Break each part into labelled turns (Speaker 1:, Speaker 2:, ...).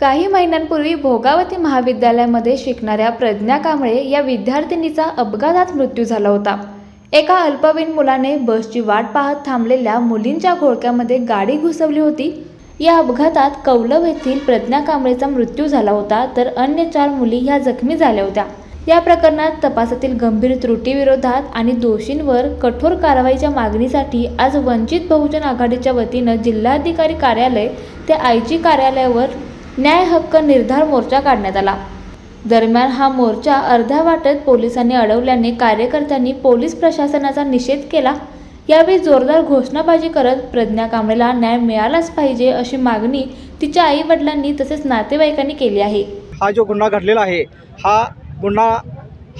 Speaker 1: काही महिन्यांपूर्वी भोगावती महाविद्यालयामध्ये शिकणाऱ्या प्रज्ञा कांबळे या विद्यार्थिनीचा अपघातात मृत्यू झाला होता. एका अल्पवयीन मुलाने बसची वाट पाहत थांबलेल्या मुलींच्या घोळक्यामध्ये गाडी घुसवली होती. या अपघातात कौलव येथील प्रज्ञा कांबळेचा मृत्यू झाला होता तर अन्य चार मुली ह्या जखमी झाल्या होत्या. या प्रकरणात तपासातील गंभीर त्रुटीविरोधात आणि दोषींवर कठोर कारवाईच्या मागणीसाठी आज वंचित बहुजन आघाडीच्या वतीनं जिल्हाधिकारी कार्यालय ते आयजी कार्यालयावर न्याय हक्क निर्धार मोर्चा काढण्यात आला. दरम्यान हा मोर्चा अर्ध्या वाटेत पोलिसांनी अडवल्याने कार्यकर्त्यांनी पोलीस प्रशासनाचा निषेध केला. यावेळी जोरदार घोषणाबाजी करत प्रज्ञा कांबळेला न्याय मिळालाच पाहिजे अशी मागणी तिच्या आई वडिलांनी तसेच नातेवाईकांनी केली आहे.
Speaker 2: हा जो गुन्हा घडलेला आहे हा गुन्हा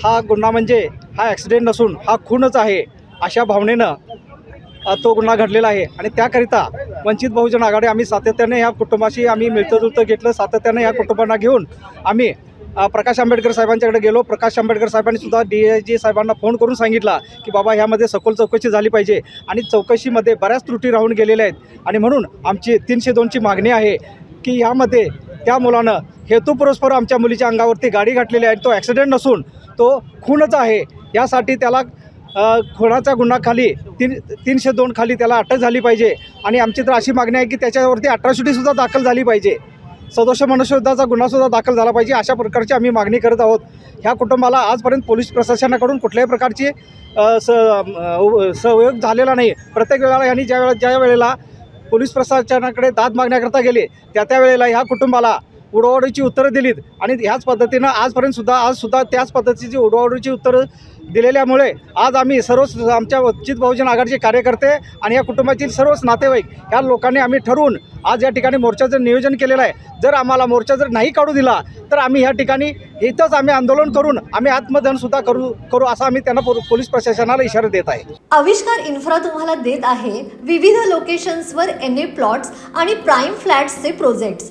Speaker 2: हा गुन्हा म्हणजे हा ॲक्सिडेंट नसून हा खूनच आहे अशा भावनेनं तो गुन्हा घडलेला आहे. आणि त्याकरिता वंचित बहुजन आघाडी आम्ही सातत्याने या कुटुंबाशी आम्ही मिळतं जुळतं घेतलं. सातत्याने या कुटुंबांना घेऊन आम्ही प्रकाश आंबेडकर साहेबांच्याकडे गेलो. प्रकाश आंबेडकर साहेबांनी सुद्धा डी आय जी साहेबांना फोन करून सांगितला की बाबा ह्यामध्ये सखोल चौकशी झाली पाहिजे. आणि चौकशीमध्ये बऱ्याच त्रुटी राहून गेलेल्या आहेत. आणि म्हणून आमची तीनशे दोनची मागणी आहे की ह्यामध्ये त्या मुलानं हेतुपुरस्पर आमच्या मुलीच्या अंगावरती गाडी घातलेली आहे. तो ॲक्सिडेंट नसून तो खूनच आहे. यासाठी त्याला खुणाचा गुन्हा खाली तीन तीनशे दोन खाली त्याला अटक झाली पाहिजे. आणि आमची तर अशी मागणी आहे की त्याच्यावरती अट्रॉसिटीसुद्धा दाखल झाली पाहिजे. सदोष मनुष्यवधाचा गुन्हासुद्धा दाखल झाला पाहिजे अशा प्रकारची आम्ही मागणी करत आहोत. ह्या कुटुंबाला आजपर्यंत पोलीस प्रशासनाकडून कुठल्याही प्रकारची स सहयोग झालेला नाही. प्रत्येक वेळेला यांनी ज्या वेळेला ज्या वेळेला पोलीस प्रशासनाकडे दाद मागण्याकरता गेले त्या त्या वेळेला ह्या कुटुंबाला उडवाडीची उत्तरं दिलीत. आणि ह्याच पद्धतीनं आजपर्यंत सुद्धा आजसुद्धा त्याच पद्धतीची उडवाडीची उत्तरं दिलेल्यामुळे आज आम्ही सर्वच आमच्या वंचित बहुजन आघाडीचे कार्यकर्ते आणि या कुटुंबातील सर्वच नातेवाईक ह्या लोकांनी आम्ही ठरवून आज या ठिकाणी मोर्चाचं नियोजन केलेलं आहे. जर आम्हाला मोर्चा जर नाही काढू दिला तर आम्ही ह्या ठिकाणी इथंच आम्ही आंदोलन करून आम्ही आत्मदहनसुद्धा करू करू असा आम्ही त्यांना पोलीस प्रशासनाला इशारा देत आहे.
Speaker 3: आविष्कार इन्फ्रा तुम्हाला देत आहे विविध लोकेशन्सवर एन ए प्लॉट्स आणि प्राईम फ्लॅट्सचे प्रोजेक्ट्स